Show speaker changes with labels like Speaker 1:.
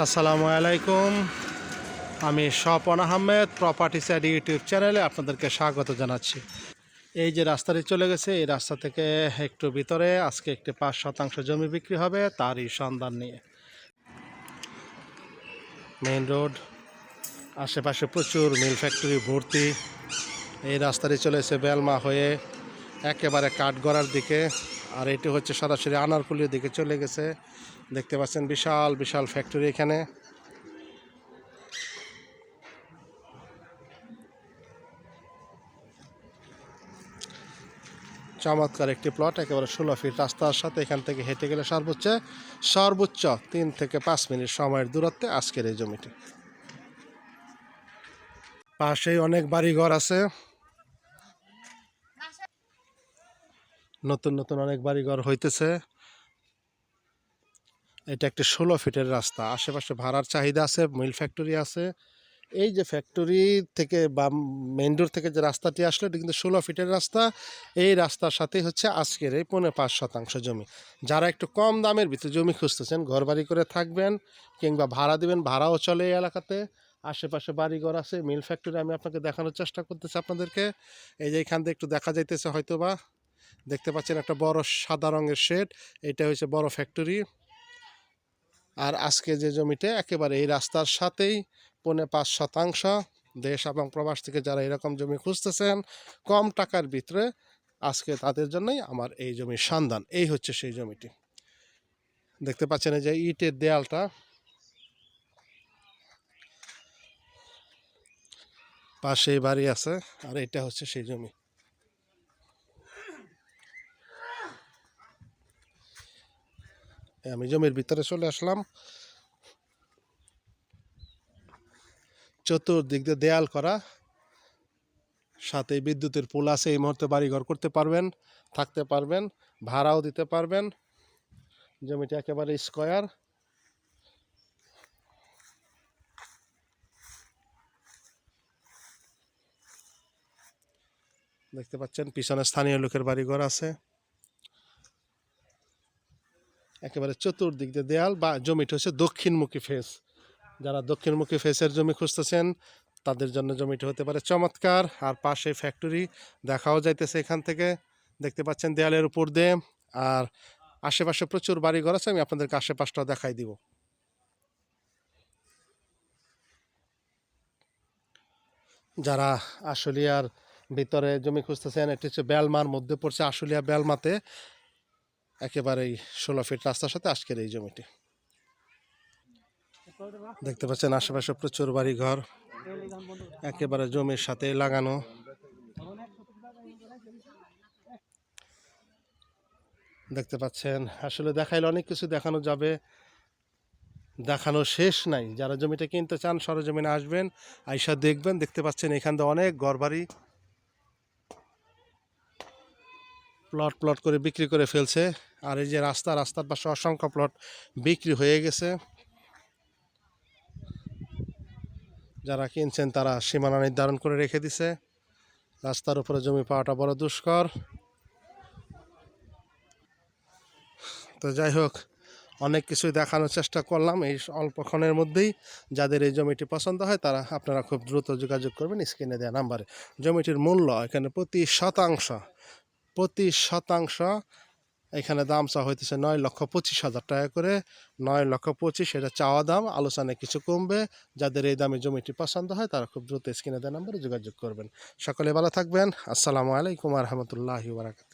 Speaker 1: আসসালামু আলাইকুম। আমি Swapan Ahmed property side YouTube চ্যানেলে আপনাদেরকে স্বাগত জানাচ্ছি। এই যে রাস্তাটি চলে গেছে, এই রাস্তা থেকে একটু ভিতরে, আজকে একটি পাঁচ শতাংশ জমি বিক্রি হবে, তারই সন্ধান নিয়ে। মেইন রোড আশেপাশে প্রচুর মিল ফ্যাক্টরি ভর্তি। এই রাস্তাটি চলেছে বেলমা হয়ে, একেবারে কাঠগড়ার দিকে। আর এটি হচ্ছে সরাসরি আনারকুলির দিকে চলে গেছে। দেখতে পাচ্ছেন বিশাল বিশাল ফ্যাক্টরি এখানে। চমৎকার একটি প্লট একেবারে ষোলো ফিট রাস্তার সাথে এখান থেকে হেঁটে গেলে সর্বোচ্চ সর্বোচ্চ তিন থেকে পাঁচ মিনিট সময়ের দূরত্বে আজকের এই জমিটি। পাশেই অনেক বাড়িঘর আছে। নতুন নতুন অনেক বাড়িঘর হইতেছে। এটা একটি ষোলো ফিটের রাস্তা। আশেপাশে ভাড়ার চাহিদা আছে, মিল ফ্যাক্টরি আছে। এই যে ফ্যাক্টরি থেকে বা মেন রোড থেকে যে রাস্তাটি আসলো, এটা কিন্তু ষোলো ফিটের রাস্তা। এই রাস্তার সাথে হচ্ছে আজকের এই পৌনে পাঁচ শতাংশ জমি। যারা একটু কম দামের ভিতরে জমি খুঁজতেছেন ঘর বাড়ি করে থাকবেন কিংবা ভাড়া দিবেন, ভাড়াও চলে এই এলাকাতে। আশেপাশে বাড়িঘর আছে, মিল ফ্যাক্টরি আমি আপনাকে দেখানোর চেষ্টা করতেছি আপনাদেরকে। এই যে এখান থেকে একটু দেখা যাইতেছে হয়তো বা দেখতে পাচ্ছেন একটা বড় সাদা রঙের শেড, এটা হচ্ছে বড় ফ্যাক্টরি। আর আজকে যে জমিতে একেবারে এই রাস্তার সাথেই, পৌনে পাঁচ শতাংশ। দেশ এবং প্রবাস থেকে যারা এরকম জমি খুঁজতেছেন, কম টাকার ভিতরে আজকে তাদের জন্যই আমার এই জমির সন্ধান। এই হচ্ছে সেই জমিটি। দেখতে পাচ্ছেন এই যে ইটের দেয়ালটা। পাশেই বাড়ি আছে, আর এটা হচ্ছে সেই জমি। আমি জমির ভিতরে চলে আসলাম। চতুর্দিক দিয়ে দেয়াল করা। সাথে বিদ্যুতের পোল আছে, এই মুহূর্তে বাড়িঘর করতে পারবেন, থাকতে পারবেন, ভাড়াও দিতে পারবেন। জমিটা একেবারে স্কোয়ার। দেখতে পাচ্ছেন, পিছনে স্থানীয় লোকের বাড়িঘর আছে। একেবারে চতুর্দিক দিয়ে দেয়াল বা জমিটা হচ্ছে দক্ষিণমুখী ফেস যারা দক্ষিণমুখী ফেসের জমি খুঁজতেছেন, তাদের জন্য জমিটা হতে পারে চমৎকার। আর পাশে ফ্যাক্টরি দেখাও যাইতেছে এখান থেকে। দেখতে পাচ্ছেন দেয়ালের উপর দিয়ে। আর আশেপাশে প্রচুর বাড়ি ঘর আছে, আমি আপনাদেরকে আশেপাশটা দেখাই দিব। যারা আশুলিয়ার ভিতরে জমি খুঁজতেছেন, এটি হচ্ছে বেলমার মধ্যে পড়ছে আশুলিয়া বেলমাতে। একেবারেই ষোলো ফিট রাস্তার সাথে আজকের এই জমিটি। দেখতে পাচ্ছেন, আশেপাশে প্রচুর বাড়ি ঘর একেবারে জমির সাথে লাগানো। দেখতে পাচ্ছেন, আসলে দেখাইলে অনেক কিছু দেখানো যাবে। দেখানো শেষ নাই। যারা জমিটা কিনতে চান, সরজমিনে আসবেন, আইসা দেখবেন। দেখতে পাচ্ছেন, এখান থেকে অনেক ঘরবাড়ি প্লট প্লট করে বিক্রি করে ফেলছে। আর এই যে রাস্তা, রাস্তার পাশে অসংখ্য প্লট বিক্রি হয়ে গেছে। যারা কিনছেন তারা সীমানা নির্ধারণ করে রেখে দিছে। রাস্তার উপরে জমি পাওয়াটা বড় দুষ্কর। তো যাই হোক, অনেক কিছুই দেখানোর চেষ্টা করলাম এই অল্পক্ষণের মধ্যেই। যাদের এই জমিটি পছন্দ হয় তারা আপনারা খুব দ্রুত যোগাযোগ করবেন স্ক্রিনে দেওয়া নাম্বারে। জমিটির মূল্য এখানে প্রতি শতাংশ। প্রতি শতাংশ, এখানে দাম চা হইতেছে নয় লক্ষ পঁচিশ হাজার টাকা করে। নয় লক্ষ পঁচিশ, এটা চাওয়া দাম। আলোচনায় কিছু কমবে। যাদের এই দামে জমিটি পছন্দ হয়, তারা খুব দ্রুত স্ক্রিনে দেওয়া নাম্বারে যোগাযোগ করবেন। সকলে ভালো থাকবেন। আসসালামু আলাইকুম রহমতুল্লাহি বারাকাত